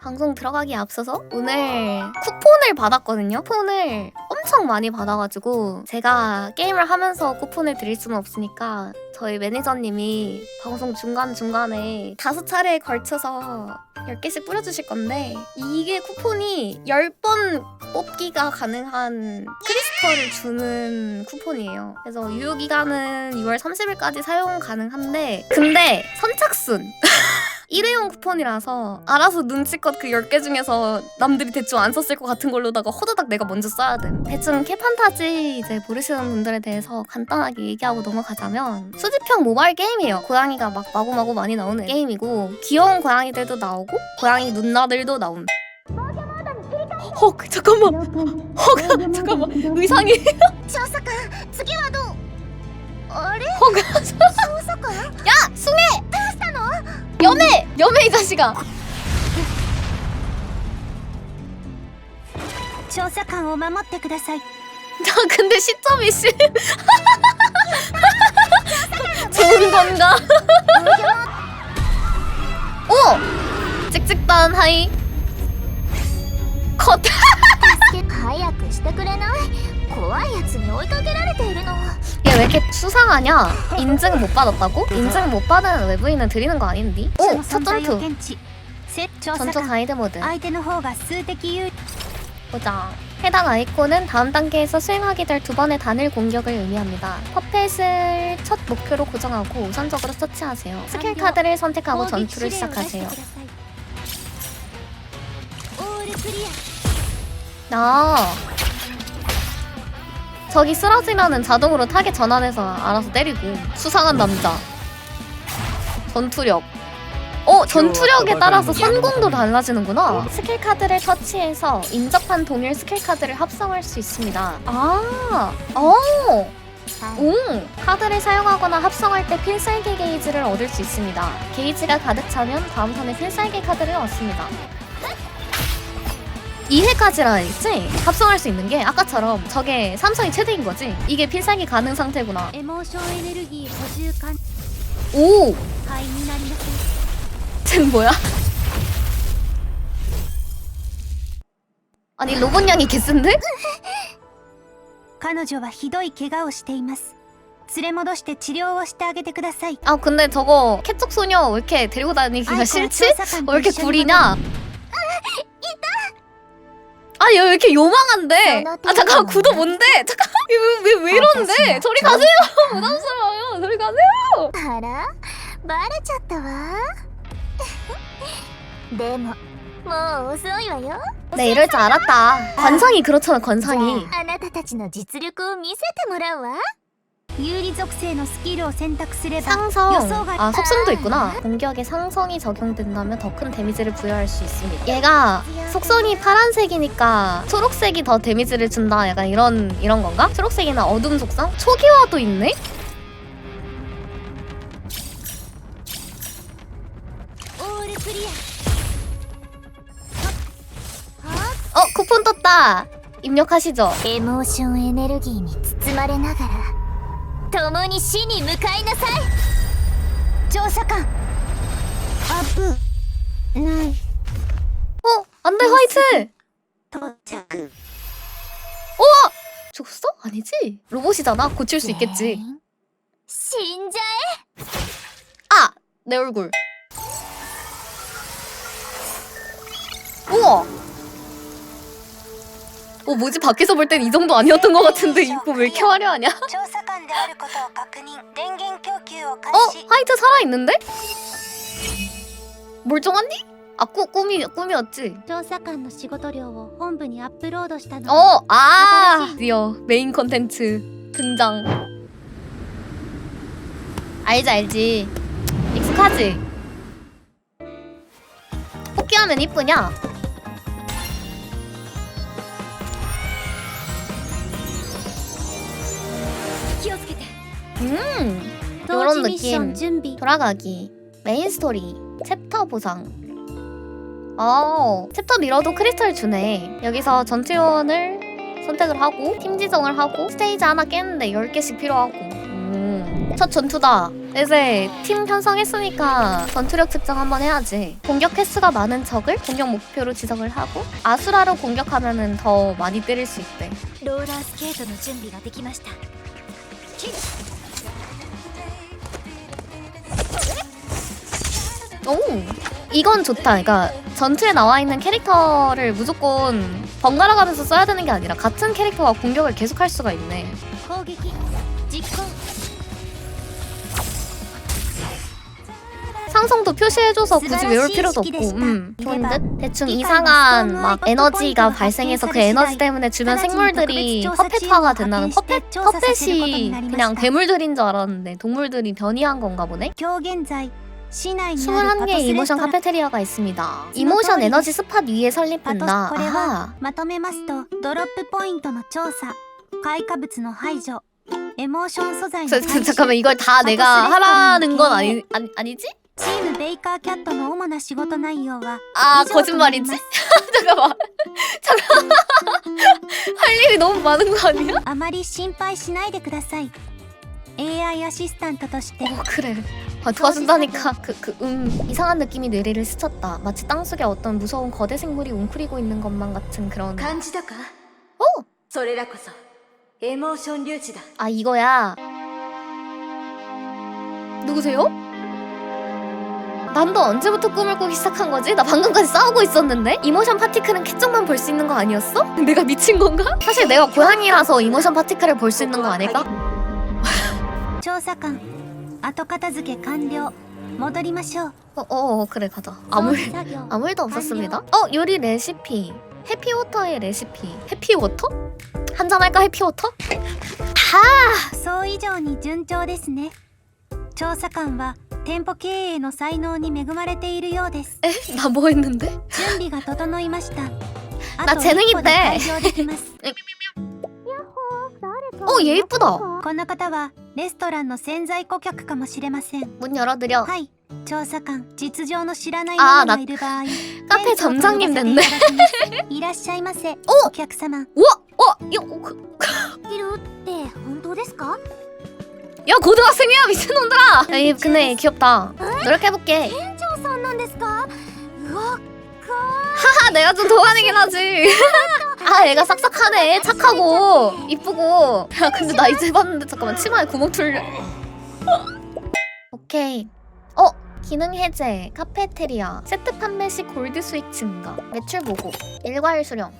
방송 들어가기에 앞서서 오늘 쿠폰을 받았거든요. 쿠폰을 엄청 많이 받아가지고 제가 게임을 하면서 쿠폰을 드릴 수는 없으니까 저희 매니저님이 방송 중간중간에 다섯 차례에 걸쳐서 10개씩 뿌려주실 건데 이게 쿠폰이 10번 뽑기가 가능한 크리스털을 주는 쿠폰이에요. 그래서 유효기간은 6월 30일까지 사용 가능한데 근데 선착순 일회용 쿠폰이라서 알아서 눈치껏 그 10개 중에서 남들이 대충 안 썼을 것 같은 걸로다가 허다닥 내가 먼저 써야 됨. 대충 캡판타지 이제 모르시는 분들에 대해서 간단하게 얘기하고 넘어가자면 수집형 모바일 게임이에요. 고양이가 막 마구마구 많이 나오는 게임이고 귀여운 고양이들도 나오고 고양이 눈나들도 나옴. 헉 어, 그 잠깐만. 헉 잠깐만. 의상이. 헉야 어, 그 승혜 여매 여매 이 자식아 調査官を守ってください 자 근데 시점이 씨 좋은 건가? 오 찍찍단 하이 컷 早くしてくれない怖いやつに追いかけられているの 얘 왜 이렇게 수상하냐? 인증 못 받았다고? 인증 못 받은 외부인은 드리는 거 아닌디? そ 오! の 첫 存在を 전투 検知せ調査 전투 官 가이드 모드 相手の方が数的有利 보자 해당 아이콘은 다음 단계에서 수행하게 될 두 번의 단일 공격을 의미합니다 퍼펫을 첫 목표로 고정하고 우선적으로 처치하세요 스킬 카드를 선택하고 전투를 시작하세요 オールクリア 아 저기 쓰러지면은 자동으로 타겟 전환해서 알아서 때리고 수상한 남자. 전투력. 어 전투력에 따라서 선공도 달라지는구나. 스킬 카드를 터치해서 인접한 동일 스킬 카드를 합성할 수 있습니다. 아 어. 오 카드를 사용하거나 합성할 때 필살기 게이지를 얻을 수 있습니다. 게이지가 가득 차면 다음 턴에 필살기 카드를 얻습니다 2회까지라 했지? 합성할 수 있는 게 아까처럼 저게 삼성이 최대인 거지? 이게 필살기 가능 상태구나 エモーションエネルギー補充完 오! 灰になりません 쟨 뭐야? 아니 로봇 양이 개쓴데? 彼女はひどい怪我をしています連れ戻して治療をしてあげてください 아 근데 저거 캐쪽 소녀 왜 이렇게 데리고 다니기가 싫지? 왜 이렇게 구리냐? 아 얘 왜 이렇게 요망한데? 아 잠깐 구도 뭔데? 잠깐 왜왜 왜, 왜 이러는데? 저리 가세요 부담스러워요 저리 가세요 あらバレちゃったわでももう遅いわよ 네 이럴 줄 알았다 관상이 그렇잖아 관상이 あなたたちの実力を見せてもらうわ 유리적세 너 스킬을 선택스레 상성. 予想が 아, 속성도 있구나. 공격에 상성이 적용된다면 더 큰 데미지를 부여할 수 있습니다. 얘가 속성이 파란색이니까 초록색이 더 데미지를 준다. 약간 이런 이런 건가? 초록색이나 어둠 속성? 초기화도 있네? 어 쿠폰 떴다. 입력하시죠. エモーションエネルギーに包まれながら 共に死に向かいなさい調査官アップない 어 안돼 화이트 到着 죽었어? 아니지 로봇이잖아 고칠 수 있겠지 死んじゃ 아! 내 얼굴 우와 어 뭐지 밖에서 볼 땐 이 정도 아니었던 것 같은데 이거 왜 이렇게 화려하냐? 調査官であることを確認電源供給を開 어? 화이트 살아있는데? 멀쩡하니? 아 꾸, 꿈이, 꿈이었지? 調査官の仕事量を本部にアップロードしたの 어! 아! 드디어 메인 컨텐츠 등장 알지 알지 익숙하지? 뽑기하면 이쁘냐? 음 요런 느낌. 준비. 돌아가기. 메인 스토리. 챕터 보상. 어 챕터 밀어도 크리스탈 주네. 여기서 전투원을 선택을 하고 팀 지정을 하고 스테이지 하나 깼는데 10개씩 필요하고. 음, 첫 전투다. 이제 팀 편성했으니까 전투력 측정 한번 해야지. 공격 횟수가 많은 적을 공격 목표로 지정을 하고 아수라로 공격하면 더 많이 때릴 수 있대. 롤러스케이트의 준비가 되기ました。 오 이건 좋다. 그러니까 전투에 나와 있는 캐릭터를 무조건 번갈아 가면서 써야 되는 게 아니라 같은 캐릭터가 공격을 계속할 수가 있네. 상성도 표시해줘서 굳이 외울 필요도 없고 음, 좋은 듯? 대충 이상한 막 에너지가 발생해서 그 에너지 때문에 주변 생물들이 퍼펫화가 된다는 퍼펫, 퍼펫이 그냥 괴물들인 줄 알았는데 동물들이 변이한 건가 보네? 今日現在市内にあるパ 21개의 トスレス 이모션 トラン 카페테리아가 있습니다. 이모션 에너지 스팟 위에 설립한다. 파토스 아하. まとめますとドロップポイントの調査開花物の排除エモーション素材の 저, 採 저, 取 잠깐만 이걸 다 내가 하라는 건 아니, 아니 아니지? チームベイカーキャットの主な仕事内容は 아 以上となり 거짓말이지? ます 잠깐만 잠깐만 할 일이 너무 많은 거 아니야? あまり心配しないでください AI アシスタントとして 어 그래 아, 도와준다니까 그 그 음 이상한 느낌이 뇌리를 스쳤다 마치 땅속에 어떤 무서운 거대 생물이 웅크리고 있는 것만 같은 그런 感じたか 오! それらこそエモーション粒子だ 아 이거야 누구세요? 난도 언제부터 꿈을 꾸기 시작한 거지? 나 방금까지 싸우고 있었는데? 이모션 파티클은 캐쪽만 볼 수 있는 거 아니었어? 내가 미친 건가? 사실 내가 고양이라서 이모션 파티클을 볼 수 있는 거 아닐까? 調査官 後片付け完了戻りましょう 어, 어, 어 그래 가자 아무 装備作業 아무 일도 없었습니다. 어 요리 레시피 해피워터의 레시피 해피워터? 한잔할까 해피워터? 想以上に順調ですね調査官は店舗経営の才能に恵まれているようです 에? 나 뭐 했는데? 準備が整いましたあなと 재능 一歩で 있대 開業できます 어 얘 이쁘다 この方は レストランの潜在顧客かもしれません 문 열어드려 はい調査官実情の知らないあー者がいる場合 카페 店長と 점장님 呼ばせて 됐네 いただきますいらっしゃいませおお客様 우와! 어! 야, 어, 그- いるって本当ですか 야 고등학생이야 미친놈들아 야, 얘 근데 귀엽다 노력해볼게 店長さんなんですかうわ 아 내가 좀 도가니긴 하지 아 얘가 싹싹하네 착하고 이쁘고 야 근데 나 이제 봤는데 잠깐만 치마에 구멍 뚫려 오케이 어 기능 해제 카페테리아 세트 판매 시 골드 수익 증가 매출 보고 일괄 수령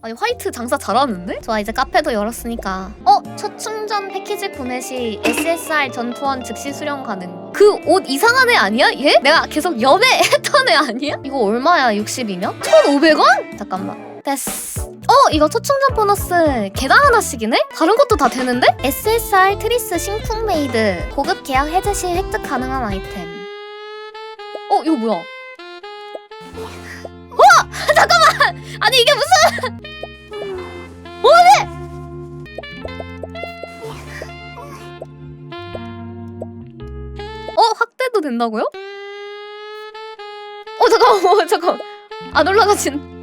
아니 화이트 장사 잘하는데? 좋아 이제 카페도 열었으니까 어? 첫 충전 패키지 구매 시 SSR 전투원 즉시 수령 가능 그 옷 이상한 애 아니야? 얘? 내가 계속 연애했던 애 아니야? 이거 얼마야 60이면? 1,500원? 잠깐만 됐어. 어 이거 첫 충전 보너스 개당 하나씩이네? 다른 것도 다 되는데? SSR 트리스 신쿵 메이드 고급 계약 해제 시 획득 가능한 아이템. 어 이거 뭐야? 와! 잠깐만! 아니 이게 무슨? 어 확대도 된다고요? 어 잠깐만 어, 잠깐 안 올라가진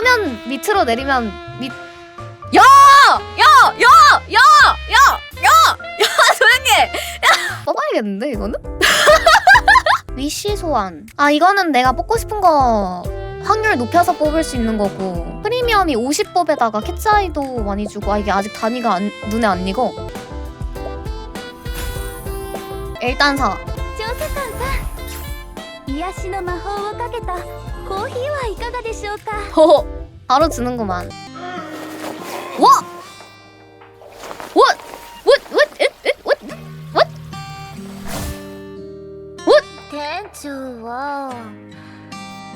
화면 밑으로 내리면 밑 야! 야! 야! 야! 야! 야! 야! 조용히 해! 야! 뽑아야겠는데 이거는? 위시 소환 아 이거는 내가 뽑고 싶은 거 확률 높여서 뽑을 수 있는 거고 프리미엄이 50법에다가 캣차이도 많이 주고 아 이게 아직 단위가 안- 눈에 안 익어 일단 사 調査官さん癒しの魔法をかけた コーヒーはいかがでしょうか 허 바로 주는구만 와! What? What? What? It? It? What? What? 店長は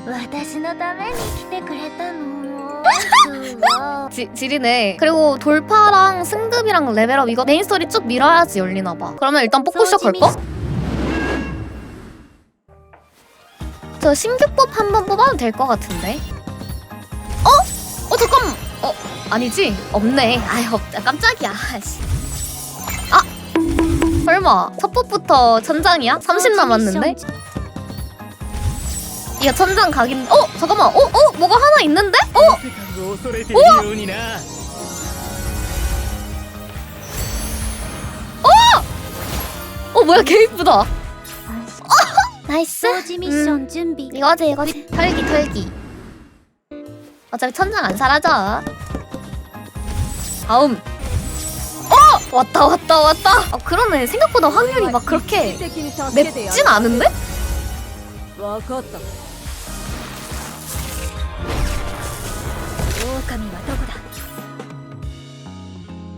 私のために来てくれたのは 지, 지리네 그리고 돌파랑 승급이랑 레벨업 이거 메인 스토리 쭉 밀어야지 열리나봐 그러면 일단 뽑고 시작할까? 저 신규법 한번 뽑아도 될 것 같은데. 어? 어 잠깐. 어 아니지? 없네. 아이 없다. 깜짝이야. 아씨. 아 설마 첫 법부터 천장이야? 30 아, 남았는데? 이거 천장 각인. 어 잠깐만. 어어 어, 뭐가 하나 있는데? 어? 우와! 어! 어 뭐야 개 이쁘다. 나이스. 소지 미션 음. 준비. 이거지 이거지. 털기 털기. 어차피 천상 안 사라져. 다음. 어! 왔다 왔다 왔다. 아 그러네. 생각보다 확률이 막 그렇게 맵진 않은데? 왔다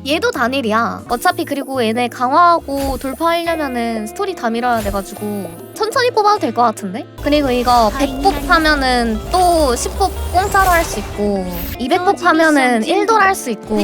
얘도 단일이야. 어차피 그리고 얘네 강화하고 돌파하려면은 스토리 다 밀어야 돼가지고 천천히 뽑아도 될 것 같은데? 그리고 이거 100뽑 하면은 또 10뽑 공짜로 할 수 있고 200뽑 하면은 1돌 할 수 있고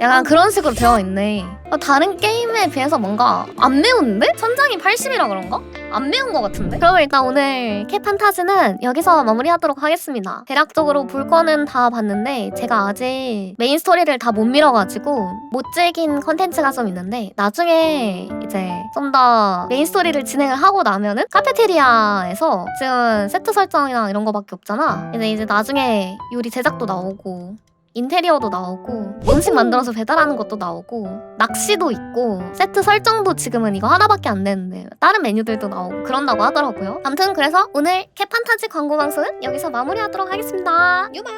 약간 그런 식으로 되어 있네. 어, 다른 게임에 비해서 뭔가 안 매운데? 천장이 80이라 그런가? 안 매운 것 같은데? 그럼 일단 오늘 캡 판타지는 여기서 마무리하도록 하겠습니다. 대략적으로 볼 거는 다 봤는데 제가 아직 메인 스토리를 다 못 밀어가지고 못 즐긴 컨텐츠가 좀 있는데 나중에 이제 좀 더 메인 스토리를 진행을 하고 나면은 카페테리아에서 지금 세트 설정이나 이런 거밖에 없잖아. 이제 이제 나중에 요리 제작도 나오고 인테리어도 나오고 음식 만들어서 배달하는 것도 나오고 낚시도 있고 세트 설정도 지금은 이거 하나밖에 안 되는데 다른 메뉴들도 나오고 그런다고 하더라고요. 아무튼 그래서 오늘 캡 판타지 광고 방송은 여기서 마무리하도록 하겠습니다. 유바.